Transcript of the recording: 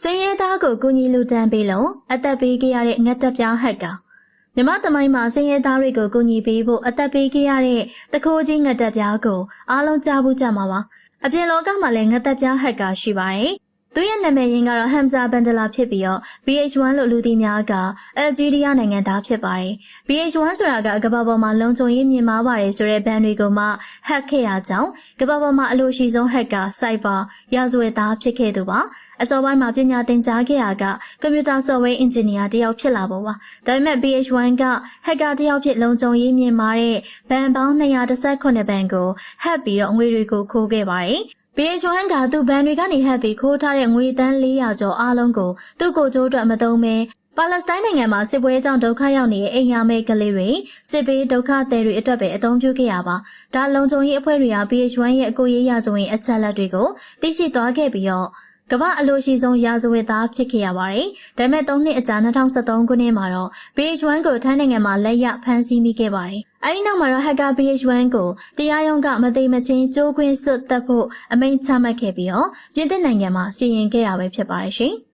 စင်းရဲသားကိုကူညီလူတန်းပေးလို့အသက်ပေးခဲ့ရတဲ့ငတ်တက်ပြားဟက်ကမြမသမိုင်းမှာစင်းရဲသားတွေကိုကူညီပေးဖို့အသက်ပေးခဲ့ရတဲ့တခိုးကြီးငတ်တက်ပြားကိုအားလုံးကြားဘူးကြမှာပါအပြင်လောကမှာလည်းငတ်တက်ပြားဟက်ကရှိပါတယ် သူရဲ့နာမည်ရင်းကတော့ Hamza Bandela ဖြစ်ပြီးတော့ BH1 လို့လူသိများက Algeria နိုင်ငံသားဖြစ်ပါတယ်။ BH1 ဆိုတာကကမ္ဘာပေါ်မှာလုံခြုံရေးမြင့်မားပါတယ်ဆိုတဲ့ဘန်တွေကိုမှ hack ခဲ့တာကြောင့်ကမ္ဘာပေါ်မှာအလို့ရှိဆုံး hacker cyber ရာဇဝတ်သားဖြစ်ခဲ့သူပါ။အစောပိုင်းမှာပညာသင်ကြားခဲ့ရကကွန်ပျူတာ software engineer တယောက်ဖြစ်လာဖို့ပါ။ဒါပေမဲ့ BH1 က hacker တယောက်ဖြစ်လုံခြုံရေးမြင့်မားတဲ့ဘန်ပေါင်း218ဘန်ကို hack ပြီးတော့ငွေတွေကိုခိုးခဲ့ပါတယ်။ BH1 ကသူ့ဘန်တွေကနေဟပ်ပြီးခိုးထားတဲ့ငွေတန်း400ကျော်အားလုံးကိုသူ့ကိုယ်ကျိုးအတွက်မသုံးဘဲပါလက်စတိုင်းနိုင်ငံမှာစစ်ပွဲကြောင့်ဒုက္ခရောက်နေတဲ့အိမ်ယာမဲ့ကလေးတွေစစ်ဘေးဒုက္ခသည်တွေအတွက်ပဲအသုံးပြုခဲ့ရပါဒါလုံခြုံရေးအဖွဲ့တွေက BH1 ရဲ့အကိုရေးရာဇဝင်အချက်လက်တွေကိုသိရှိသွားခဲ့ပြီးတော့ကမ္ဘာအလို့ရှိဆုံးရာဇဝတ်သားဖြစ်ခဲ့ရပါတယ်။ဒါပေမဲ့၃နှစ်အကြာ2023ခုနှစ်မှာတော့ BH1 ကိုထိုင်းနိုင်ငံမှာလက်ရဖမ်းဆီးမိခဲ့ပါတယ်။ အဲဒီနောက်မှာတော့ Hacker BH1 ကိုတရားရုံးကမသိမချင်းကြိုးခွင်းစွတ်တက်ဖို့အမိန့်ချမှတ်ခဲ့ပြီးတော့ပြည်သစ်နိုင်ငံမှာစီရင်ခဲ့တာပဲဖြစ်ပါတယ်ရှင်။